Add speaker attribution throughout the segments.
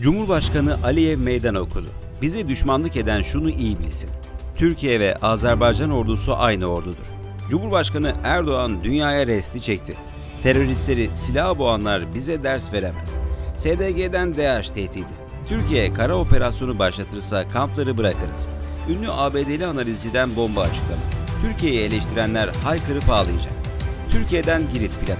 Speaker 1: Cumhurbaşkanı Aliyev meydan okudu. Bize düşmanlık eden şunu iyi bilsin. Türkiye ve Azerbaycan ordusu aynı ordudur. Cumhurbaşkanı Erdoğan dünyaya resti çekti. Teröristleri silah boğanlar bize ders veremez. SDG'den DH tehdidi. Türkiye kara operasyonu başlatırsa kampları bırakırız. Ünlü ABD'li analizciden bomba açıklama. Türkiye'yi eleştirenler haykırıp ağlayacak. Türkiye'den Girit planı.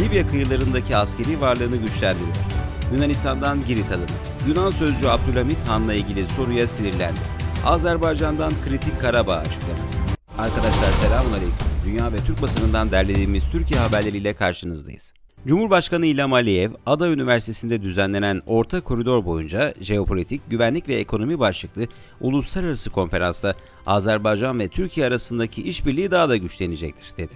Speaker 1: Libya kıyılarındaki askeri varlığını güçlendiriyor. Yunanistan'dan Girit alımı. Yunan sözcü Abdülhamit Han'la ilgili soruya sinirlendi. Azerbaycan'dan kritik Karabağ açıklaması. Arkadaşlar selamun aleyküm. Dünya ve Türk basınından derlediğimiz Türkiye haberleriyle karşınızdayız. Cumhurbaşkanı İlham Aliyev, Ada Üniversitesi'nde düzenlenen Orta Koridor boyunca jeopolitik, güvenlik ve ekonomi başlıklı uluslararası konferansta Azerbaycan ve Türkiye arasındaki işbirliği daha da güçlenecektir dedi.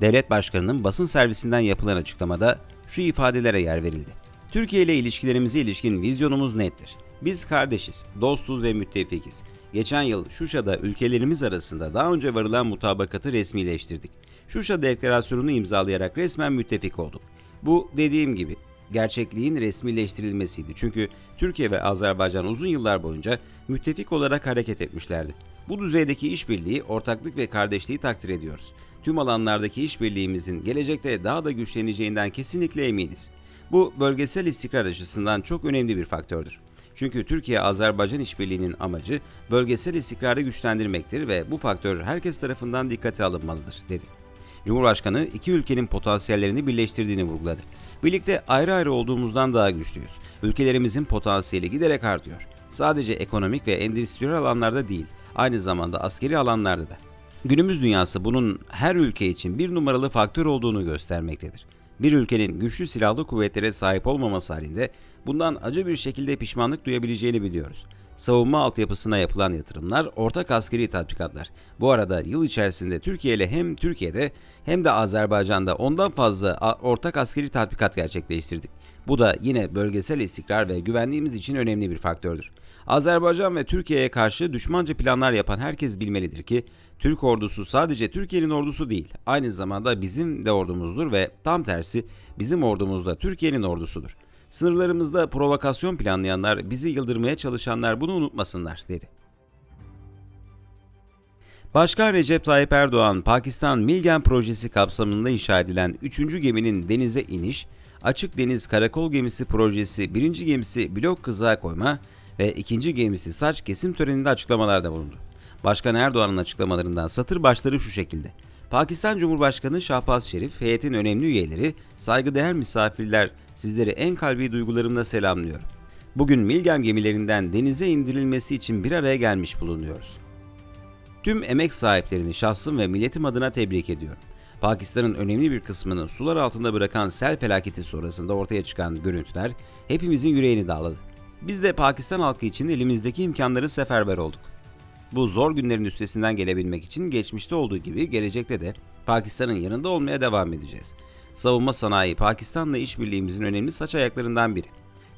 Speaker 1: Devlet Başkanı'nın basın servisinden yapılan açıklamada şu ifadelere yer verildi. Türkiye ile ilişkilerimize ilişkin vizyonumuz nettir. Biz kardeşiz, dostuz ve müttefikiz. Geçen yıl Şuşa'da ülkelerimiz arasında daha önce varılan mutabakatı resmileştirdik. Şuşa Deklarasyonu'nu imzalayarak resmen müttefik olduk. Bu dediğim gibi gerçekliğin resmileştirilmesiydi. Çünkü Türkiye ve Azerbaycan uzun yıllar boyunca müttefik olarak hareket etmişlerdi. Bu düzeydeki işbirliği, ortaklık ve kardeşliği takdir ediyoruz. Tüm alanlardaki işbirliğimizin gelecekte daha da güçleneceğinden kesinlikle eminiz. Bu bölgesel istikrar açısından çok önemli bir faktördür. Çünkü Türkiye-Azerbaycan işbirliğinin amacı bölgesel istikrarı güçlendirmektir ve bu faktör herkes tarafından dikkate alınmalıdır, dedi. Cumhurbaşkanı iki ülkenin potansiyellerini birleştirdiğini vurguladı. Birlikte ayrı ayrı olduğumuzdan daha güçlüyüz. Ülkelerimizin potansiyeli giderek artıyor. Sadece ekonomik ve endüstriyel alanlarda değil, aynı zamanda askeri alanlarda da. Günümüz dünyası bunun her ülke için bir numaralı faktör olduğunu göstermektedir. Bir ülkenin güçlü silahlı kuvvetlere sahip olmaması halinde bundan acı bir şekilde pişmanlık duyabileceğini biliyoruz. Savunma altyapısına yapılan yatırımlar, ortak askeri tatbikatlar. Bu arada yıl içerisinde Türkiye ile hem Türkiye'de hem de Azerbaycan'da ondan fazla ortak askeri tatbikat gerçekleştirdik. Bu da yine bölgesel istikrar ve güvenliğimiz için önemli bir faktördür. Azerbaycan ve Türkiye'ye karşı düşmanca planlar yapan herkes bilmelidir ki Türk ordusu sadece Türkiye'nin ordusu değil, aynı zamanda bizim de ordumuzdur ve tam tersi bizim ordumuz da Türkiye'nin ordusudur. Sınırlarımızda provokasyon planlayanlar, bizi yıldırmaya çalışanlar bunu unutmasınlar, dedi. Başkan Recep Tayyip Erdoğan, Pakistan Milgen projesi kapsamında inşa edilen 3. geminin denize iniş, Açık Deniz Karakol Gemisi projesi 1. gemisi blok kızağa koyma ve 2. gemisi saç kesim töreninde açıklamalarda bulundu. Başkan Erdoğan'ın açıklamalarından satır başları şu şekilde. Pakistan Cumhurbaşkanı Şahbaz Şerif, heyetin önemli üyeleri, saygıdeğer misafirler, sizleri en kalbi duygularımla selamlıyorum. Bugün Milgem gemilerinden denize indirilmesi için bir araya gelmiş bulunuyoruz. Tüm emek sahiplerini şahsım ve milletim adına tebrik ediyorum. Pakistan'ın önemli bir kısmını sular altında bırakan sel felaketi sonrasında ortaya çıkan görüntüler hepimizin yüreğini dağladı. Biz de Pakistan halkı için elimizdeki imkanları seferber olduk. Bu zor günlerin üstesinden gelebilmek için geçmişte olduğu gibi gelecekte de Pakistan'ın yanında olmaya devam edeceğiz. Savunma sanayi Pakistan'la işbirliğimizin önemli saç ayaklarından biri.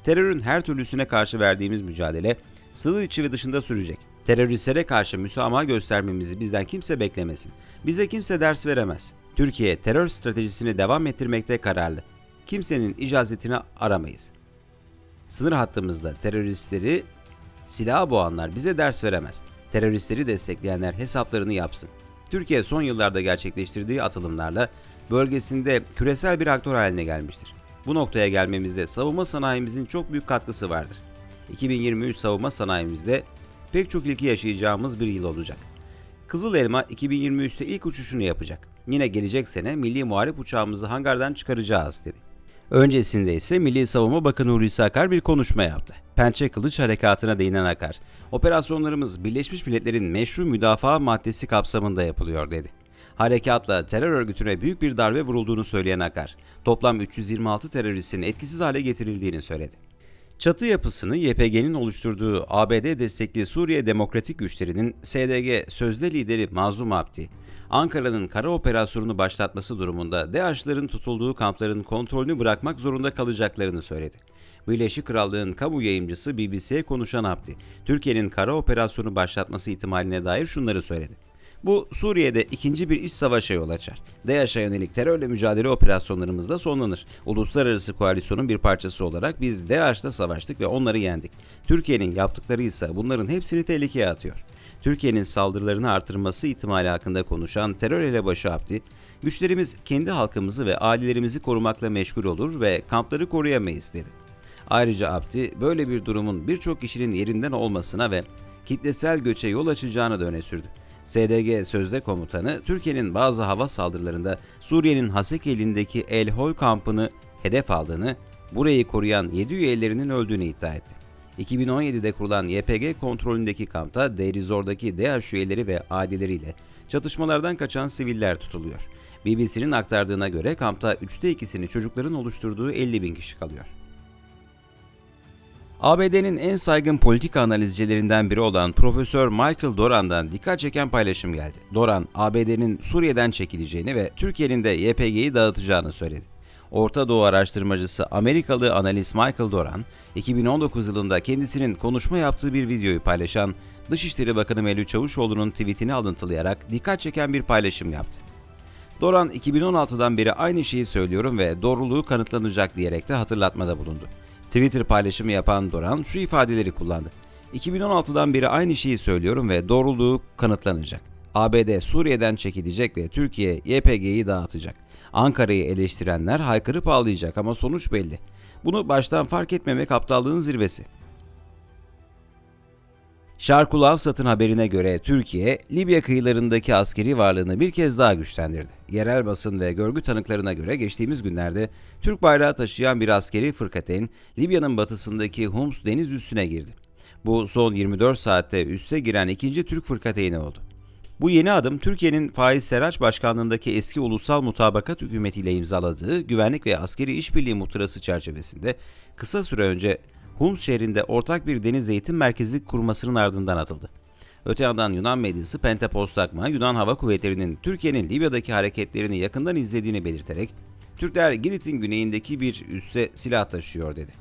Speaker 1: Terörün her türlüsüne karşı verdiğimiz mücadele sınır içi ve dışında sürecek. Teröristlere karşı müsamaha göstermemizi bizden kimse beklemesin. Bize kimse ders veremez. Türkiye terör stratejisini devam ettirmekte kararlı. Kimsenin icazetini aramayız. Sınır hattımızda teröristleri silah boğanlar bize ders veremez. Teröristleri destekleyenler hesaplarını yapsın. Türkiye son yıllarda gerçekleştirdiği atılımlarla bölgesinde küresel bir aktör haline gelmiştir. Bu noktaya gelmemizde savunma sanayimizin çok büyük katkısı vardır. 2023 savunma sanayimizde pek çok ilki yaşayacağımız bir yıl olacak. Kızıl Elma 2023'te ilk uçuşunu yapacak. Yine gelecek sene milli muharip uçağımızı hangardan çıkaracağız dedi. Öncesinde ise Milli Savunma Bakanı Hulusi Akar bir konuşma yaptı. Pençe Kılıç Harekatı'na değinen Akar, operasyonlarımız Birleşmiş Milletler'in meşru müdafaa maddesi kapsamında yapılıyor dedi. Harekatla terör örgütüne büyük bir darbe vurulduğunu söyleyen Akar, toplam 326 teröristin etkisiz hale getirildiğini söyledi. Çatı yapısını YPG'nin oluşturduğu ABD destekli Suriye Demokratik Güçleri'nin SDG sözde lideri Mazlum Abdi, Ankara'nın kara operasyonunu başlatması durumunda DAEŞ'ların tutulduğu kampların kontrolünü bırakmak zorunda kalacaklarını söyledi. Birleşik Krallığın kamu yayıncısı BBC'ye konuşan Abdi, Türkiye'nin kara operasyonu başlatması ihtimaline dair şunları söyledi. Bu Suriye'de ikinci bir iç savaşa yol açar. DAEŞ'e yönelik terörle mücadele operasyonlarımız da sonlanır. Uluslararası koalisyonun bir parçası olarak biz DAEŞ'ta savaştık ve onları yendik. Türkiye'nin yaptıkları ise bunların hepsini tehlikeye atıyor. Türkiye'nin saldırılarını artırması ihtimali hakkında konuşan terör elebaşı Abdi, güçlerimiz kendi halkımızı ve ailelerimizi korumakla meşgul olur ve kampları koruyamayız dedi. Ayrıca Abdi böyle bir durumun birçok kişinin yerinden olmasına ve kitlesel göçe yol açacağını da öne sürdü. SDG sözde komutanı Türkiye'nin bazı hava saldırılarında Suriye'nin Hasek elindeki El Hol kampını hedef aldığını, burayı koruyan 7 üyelerinin öldüğünü iddia etti. 2017'de kurulan YPG kontrolündeki kampta Deirizor'daki DAEŞ üyeleri ve aileleriyle çatışmalardan kaçan siviller tutuluyor. BBC'nin aktardığına göre kampta üçte ikisini çocukların oluşturduğu 50 bin kişi kalıyor. ABD'nin en saygın politika analizcilerinden biri olan Profesör Michael Doran'dan dikkat çeken paylaşım geldi. Doran, ABD'nin Suriye'den çekileceğini ve Türkiye'nin de YPG'yi dağıtacağını söyledi. Orta Doğu araştırmacısı Amerikalı analist Michael Doran, 2019 yılında kendisinin konuşma yaptığı bir videoyu paylaşan Dışişleri Bakanı Mevlüt Çavuşoğlu'nun tweetini alıntılayarak dikkat çeken bir paylaşım yaptı. Doran 2016'dan beri aynı şeyi söylüyorum ve doğruluğu kanıtlanacak diyerek de hatırlatmada bulundu. Twitter paylaşımı yapan Doran şu ifadeleri kullandı. 2016'dan beri aynı şeyi söylüyorum ve doğruluğu kanıtlanacak. ABD Suriye'den çekilecek ve Türkiye YPG'yi dağıtacak. Ankara'yı eleştirenler haykırıp ağlayacak ama sonuç belli. Bunu baştan fark etmemek aptallığın zirvesi. Şarkul Avsat'ın haberine göre Türkiye, Libya kıyılarındaki askeri varlığını bir kez daha güçlendirdi. Yerel basın ve görgü tanıklarına göre geçtiğimiz günlerde Türk bayrağı taşıyan bir askeri fırkateyn, Libya'nın batısındaki Homs deniz üssüne girdi. Bu son 24 saatte üsse giren ikinci Türk fırkateyni oldu. Bu yeni adım Türkiye'nin Faiz Seraç Başkanlığındaki eski Ulusal Mutabakat Hükümetiyle imzaladığı Güvenlik ve Askeri İşbirliği Muhtırası çerçevesinde kısa süre önce Hums şehrinde ortak bir deniz eğitim merkezi kurmasının ardından atıldı. Öte yandan Yunan medyası Pentapostagma, Yunan Hava Kuvvetleri'nin Türkiye'nin Libya'daki hareketlerini yakından izlediğini belirterek, Türkler Girit'in güneyindeki bir üsse silah taşıyor dedi.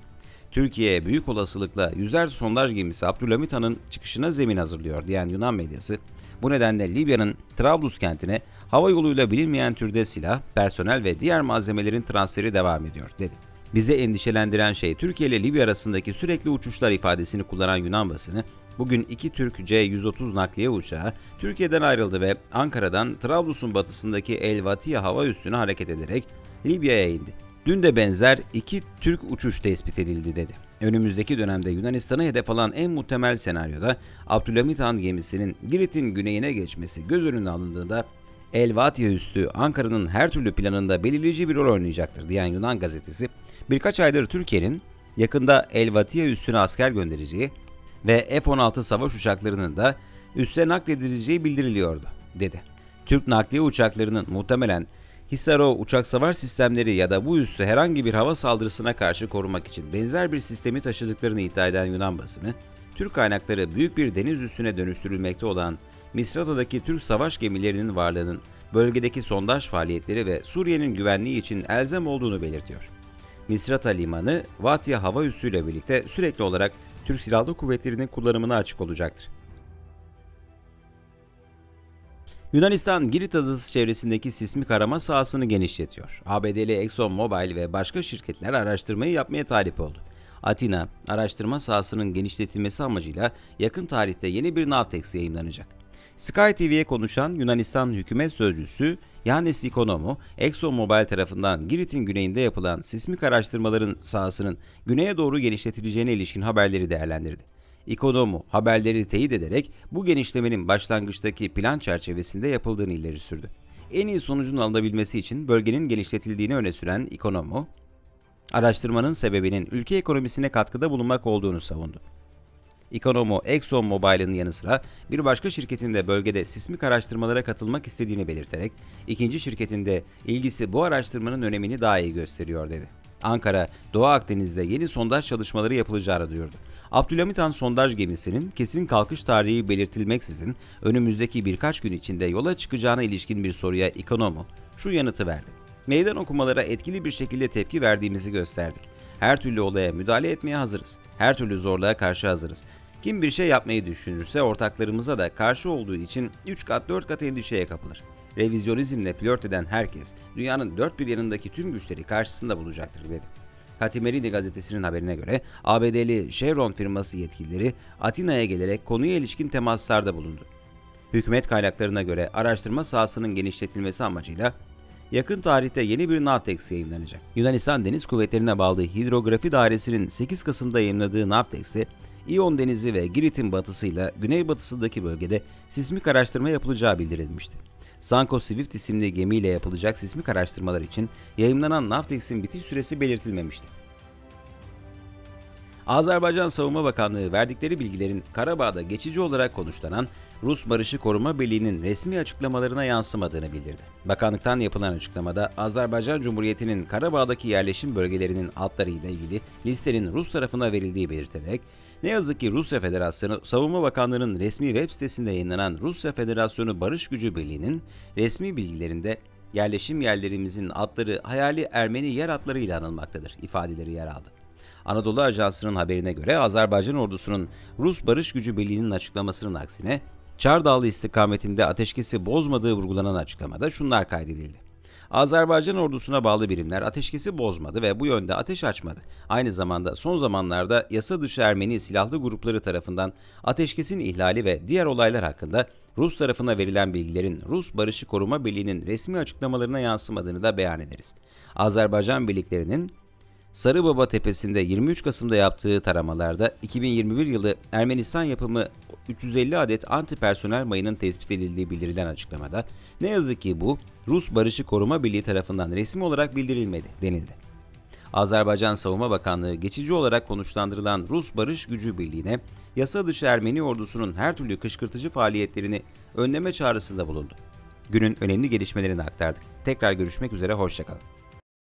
Speaker 1: Türkiye büyük olasılıkla yüzer sondaj gemisi Abdülhamit Han'ın çıkışına zemin hazırlıyor diyen Yunan medyası, bu nedenle Libya'nın Trablus kentine hava yoluyla bilinmeyen türde silah, personel ve diğer malzemelerin transferi devam ediyor dedi. Bize endişelendiren şey Türkiye ile Libya arasındaki sürekli uçuşlar ifadesini kullanan Yunan basını, bugün iki Türk C-130 nakliye uçağı Türkiye'den ayrıldı ve Ankara'dan Trablus'un batısındaki El Vatiya hava üssüne hareket ederek Libya'ya indi. Dün de benzer iki Türk uçuş tespit edildi dedi. Önümüzdeki dönemde Yunanistan'a hedef alan en muhtemel senaryoda Abdülhamit Han gemisinin Girit'in güneyine geçmesi göz önüne alındığında El Vatiya üssü Ankara'nın her türlü planında belirleyici bir rol oynayacaktır diyen Yunan gazetesi, birkaç aydır Türkiye'nin yakında El Vatiya üssüne asker göndereceği ve F-16 savaş uçaklarının da üsse nakledileceği bildiriliyordu, dedi. Türk nakliye uçaklarının muhtemelen Hisaro uçak savar sistemleri ya da bu üssü herhangi bir hava saldırısına karşı korumak için benzer bir sistemi taşıdıklarını iddia eden Yunan basını, Türk kaynakları büyük bir deniz üssüne dönüştürülmekte olan Misrata'daki Türk savaş gemilerinin varlığının bölgedeki sondaj faaliyetleri ve Suriye'nin güvenliği için elzem olduğunu belirtiyor. Misrata Limanı, Vatya hava üssüyle birlikte sürekli olarak Türk Silahlı Kuvvetleri'nin kullanımına açık olacaktır. Yunanistan Girit Adası çevresindeki sismik arama sahasını genişletiyor. ABD'li ExxonMobil ve başka şirketler araştırmayı yapmaya talip oldu. Atina, araştırma sahasının genişletilmesi amacıyla yakın tarihte yeni bir Navtex yayınlanacak. Sky TV'ye konuşan Yunanistan hükümet sözcüsü Yannis Ikonomou, ExxonMobil tarafından Girit'in güneyinde yapılan sismik araştırmaların sahasının güneye doğru genişletileceğine ilişkin haberleri değerlendirdi. Ikonomou haberleri teyit ederek bu genişlemenin başlangıçtaki plan çerçevesinde yapıldığını ileri sürdü. En iyi sonucun alınabilmesi için bölgenin genişletildiğini öne süren Ikonomou, araştırmanın sebebinin ülke ekonomisine katkıda bulunmak olduğunu savundu. Ikonomou, ExxonMobil'in yanı sıra bir başka şirketin de bölgede sismik araştırmalara katılmak istediğini belirterek ikinci şirketin de ilgisi bu araştırmanın önemini daha iyi gösteriyor dedi. Ankara, Doğu Akdeniz'de yeni sondaj çalışmaları yapılacağını duyurdu. Abdülhamit Han sondaj gemisinin kesin kalkış tarihi belirtilmeksizin önümüzdeki birkaç gün içinde yola çıkacağına ilişkin bir soruya Ikonomou şu yanıtı verdi. Meydan okumalara etkili bir şekilde tepki verdiğimizi gösterdik. Her türlü olaya müdahale etmeye hazırız. Her türlü zorluğa karşı hazırız. Kim bir şey yapmayı düşünürse ortaklarımıza da karşı olduğu için 3 kat 4 kat endişeye kapılır. Revizyonizmle flört eden herkes dünyanın dört bir yanındaki tüm güçleri karşısında bulacaktır dedi. Katimerini gazetesinin haberine göre ABD'li Chevron firması yetkilileri Atina'ya gelerek konuya ilişkin temaslarda bulundu. Hükümet kaynaklarına göre araştırma sahasının genişletilmesi amacıyla yakın tarihte yeni bir Navtex yayınlanacak. Yunanistan Deniz Kuvvetleri'ne bağlı Hidrografi Dairesi'nin 8 Kasım'da yayınladığı Navtex'te İyon Denizi ve Girit'in batısıyla güneybatısındaki bölgede sismik araştırma yapılacağı bildirilmişti. Sanko Swift isimli gemiyle yapılacak sismik araştırmalar için yayınlanan Navtex'in bitiş süresi belirtilmemişti. Azerbaycan Savunma Bakanlığı verdikleri bilgilerin Karabağ'da geçici olarak konuşlanan Rus Barışı Koruma Birliği'nin resmi açıklamalarına yansımadığını bildirdi. Bakanlıktan yapılan açıklamada Azerbaycan Cumhuriyeti'nin Karabağ'daki yerleşim bölgelerinin altlarıyla ilgili listenin Rus tarafına verildiği belirtilerek ne yazık ki Rusya Federasyonu Savunma Bakanlığı'nın resmi web sitesinde yayınlanan Rusya Federasyonu Barış Gücü Birliği'nin resmi bilgilerinde yerleşim yerlerimizin adları hayali Ermeni yer adlarıyla anılmaktadır ifadeleri yer aldı. Anadolu Ajansı'nın haberine göre Azerbaycan ordusunun Rus Barış Gücü Birliği'nin açıklamasının aksine Çardağlı istikametinde ateşkesi bozmadığı vurgulanan açıklamada şunlar kaydedildi. Azerbaycan ordusuna bağlı birimler ateşkesi bozmadı ve bu yönde ateş açmadı. Aynı zamanda son zamanlarda yasa dışı Ermeni silahlı grupları tarafından ateşkesin ihlali ve diğer olaylar hakkında Rus tarafına verilen bilgilerin Rus Barışı Koruma Birliği'nin resmi açıklamalarına yansımadığını da beyan ederiz. Azerbaycan birliklerinin Sarıbaba Tepesi'nde 23 Kasım'da yaptığı taramalarda 2021 yılı Ermenistan yapımı 350 adet anti personel mayının tespit edildiği bildirilen açıklamada ne yazık ki bu Rus Barışı Koruma Birliği tarafından resmi olarak bildirilmedi denildi. Azerbaycan Savunma Bakanlığı geçici olarak konuşlandırılan Rus Barış Gücü Birliği'ne yasa dışı Ermeni ordusunun her türlü kışkırtıcı faaliyetlerini önleme çağrısında bulundu. Günün önemli gelişmelerini aktardık. Tekrar görüşmek üzere, hoşçakalın.